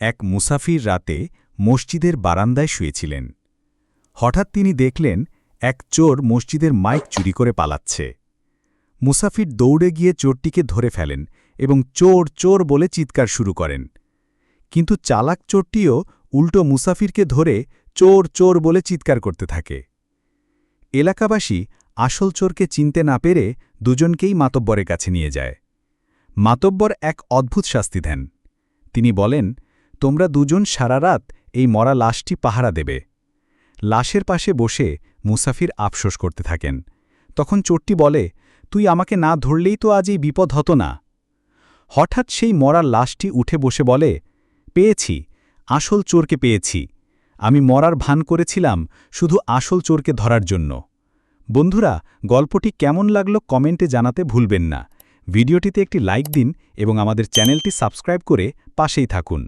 এক মুসাফির রাতে মসজিদের বারান্দায় শুয়েছিলেন। হঠাৎ তিনি দেখলেন এক চোর মসজিদের মাইক চুরি করে পালাচ্ছে। মুসাফির দৌড়ে গিয়ে চোরটিকে ধরে ফেলেন এবং চোর চোর বলে চিৎকার শুরু করেন। কিন্তু চালাক চোরটিও উল্টো মুসাফিরকে ধরে চোর চোর বলে চিৎকার করতে থাকে। এলাকাবাসী আসল চোরকে চিনতে না পেরে দুজনকেই মাতব্বরের কাছে নিয়ে যায়। মাতব্বর এক অদ্ভুত শাস্তি দেন। তিনি বলেন তোমরা দুজন সারা রাত এই মরা লাশটি পাহারা দেবে। লাশের পাশে বসে মুসাফির আফসোস করতে থাকেন। তখন চোরটি বলে, তুই আমাকে না ধরলেই তো আজ এই বিপদ হতো না। হঠাৎ সেই মরা লাশটি উঠে বসে বলে, পেয়েছি, আসল চোরকে পেয়েছি। আমি মরার ভান করেছিলাম শুধু আসল চোরকে ধরার জন্য। বন্ধুরা, গল্পটি কেমন লাগল কমেন্টে জানাতে ভুলবেন না। ভিডিওটিতে একটি লাইক দিন এবং আমাদের চ্যানেলটি সাবস্ক্রাইব করে পাশেই থাকুন।